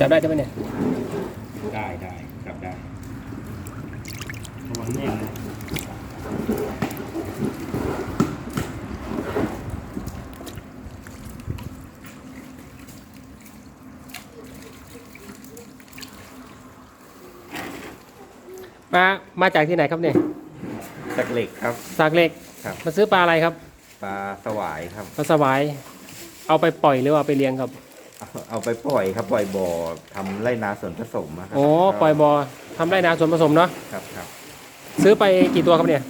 จับได้ใช่ไหมเนี่ย ได้ได้จับได้ระวังแน่นะมา มาจากที่ไหนครับเนี่ยตะเหล็กครับ สากเหล็ก ครับ มาซื้อปลาอะไรครับ ปลาสวายครับ ปลาสวาย เอาไปปล่อยหรือว่าเอาไปเลี้ยงครับ เอาเอาไปปล่อยครับปล่อยบ่อทำไรนาส่วนผสมอะครับโอ้ปล่อยบอทำไรนาส่วนผสมเนาะครับครับซื้อไปกี่ตัวครับเนี่ย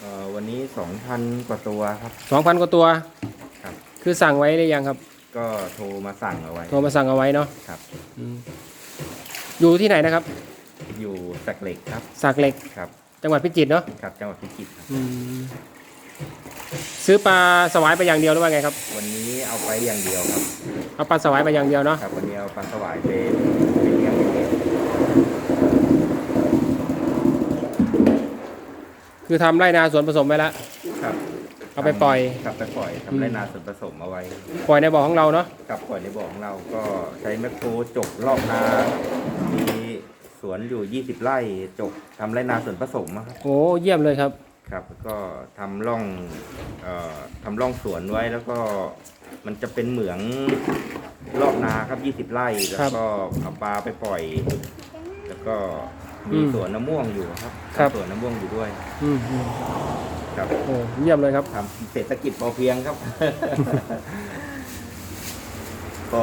เอ่อวันนี้สองพันกว่าตัวครับ สองพันกว่าตัวครับ คือสั่งไว้หรือยังครับก็โทรมาสั่งเอาไว้ โทรมาสั่งเอาไว้เนาะครับ อืมอยู่ที่ไหนนะครับอยู่ตะเหล็กครับสากเหล็กครับจังหวัดพิจิตรเนาะครับจังหวัดพิจิตรครับอืม ซื้อปลาสวายไปอย่างเดียวหรือว่าไงครับ วันนี้เอาไปอย่างเดียวครับ เอาปลาสวายไปอย่างเดียวเนาะ ครับวันนี้เอาปลาสวายไปไปเลี้ยงอย่างเดียวคือทำไรนาสวนผสมไว้แล้ว ครับเอาไปปล่อย ครับไปปล่อยอืม ทำไรนาส่วนผสมเอาไว้ปล่อยในบ่อของเราเนาะกับปล่อยในบ่อของเราก็ใช้แมคโครจกรอบนา มีสวนอยู่ 20 ไร่จกทำไรนาส่วนผสมอะครับ โอ้เยี่ยมเลยครับ ครับแล้วก็ทำร่องเอ่อทำร่องสวนไว้แล้วก็มันจะเป็นเหมืองรอบนาครับ20ไร่แล้วก็เอาปลาไปปล่อย แล้วก็มีอืมสวนน้ำม่วงอยู่ครับครับ สวนน้ำม่วงอยู่ด้วย อืมอืมครับโอ้เยี่ยมเลยครับ ทำเศรษฐกิจพอเพียงครับ พอ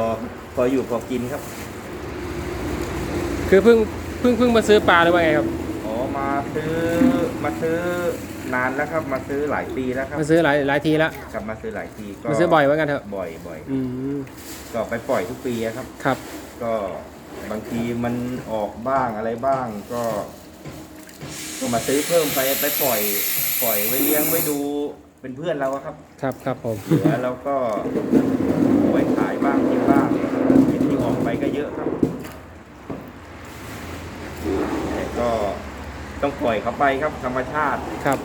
พออยู่พอกินครับ คือเพิ่งเพิ่งเพิ่งมาซื้อปลาหรือว่าไงครับ อ๋อมาซื้อมาซื้อ นานแล้วครับมาซื้อหลายปีแล้วครับมาซื้อหลายหลายทีแล้วกลับมาซื้อหลายทีก็มาซื้อบ่อยเหมือนกันเถอะบ่อยบ่อยอืมก็ไปปล่อยทุกปีอะครับ ครับ ก็บางทีมันออกบ้างอะไรบ้างก็ ก็มาซื้อเพิ่มไปไปปล่อย ปล่อยไว้เลี้ยงไว้ดูเป็นเพื่อนเราอะครับครับครับผมเหลือเราก็เอาไว้ขายบ้างกินบ้างกินที่ออกไปก็เยอะครับแต่ก็ต้องปล่อยเขาไปครับธรรมชาติครับ